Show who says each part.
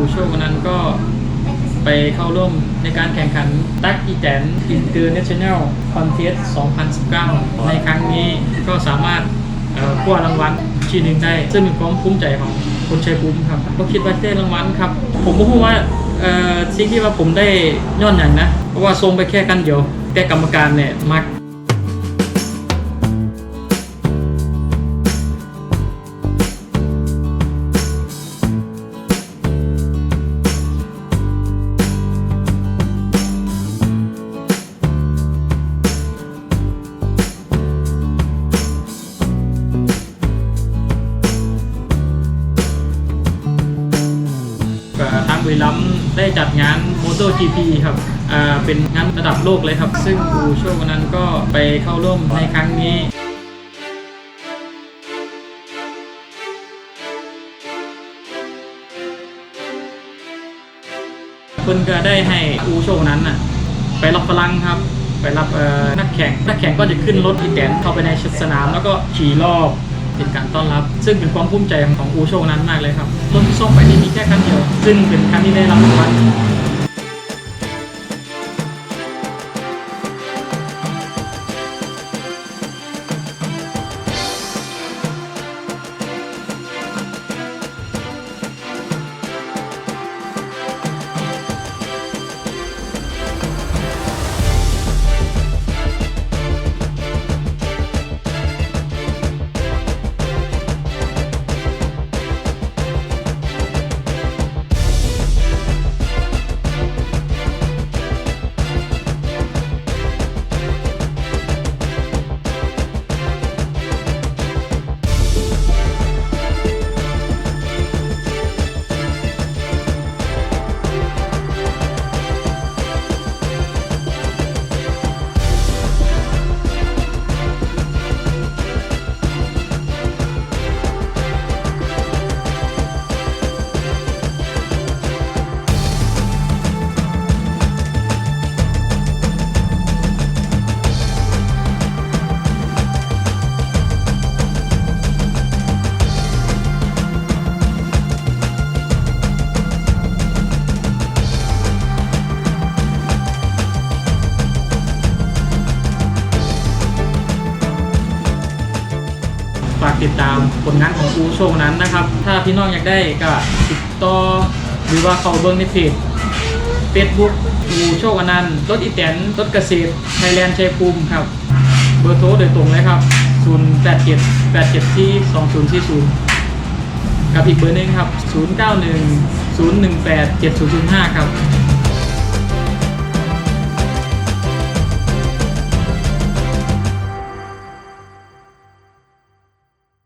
Speaker 1: อูโชวันนั้นก็ไปเข้าร่วมในการแข่งขันตักอีแตน International Contest 2019 ในครั้งนี้ก็สามารถคว้ารางวัลชีหนึ่งได้ ซึ่งเป็นความภูมิใจของคนชัยภูมิครับ ก็คิดว่าได้รางวัลครับ ผมก็พูดว่าสิ่งที่ว่าผมได้ย้อนอย่างนะ เพราะว่าทรงไปแค่กันเดียว แต่กรรมการเนี่ยมัก ทางบุรีรัมย์ได้จัดงาน MotoGP ครับเป็นงานระดับโลกเลยครับ ซึ่งอูโชคนั้นก็ไปเข้าร่วมในครั้งนี้เพิ่นก็ได้ให้อูโชคนั้นน่ะไปรับพลังครับ ไปรับนักแข่ง นักแข่งก็จะขึ้นรถอีแตนเข้าไปในสนาม แล้วก็ขี่รอบ เป็นการต้อนรับ ซึ่งเป็นความภูมิใจของอูโชคนั้นมากเลยครับรถที่ส่งไปนี่มีแค่ครั้งเดียว ซึ่งเป็นคันที่ได้รับรางวัล ฝากติดตามผลงานของอูโชว์นั้นนะครับ ถ้าพี่น้องอยากได้ก็ติดต่อหรือว่าเข้าเบิ้งในเพจ Facebook อูโชคอนันต์รถอีแตนรถเกษตรไทยแลนด์ชัยภูมิครับ เบอร์โทรโดยตรงเลยครับ 087 87ที่2040 กับอีกเบอร์หนึงครับ 091 018 7005 ครับ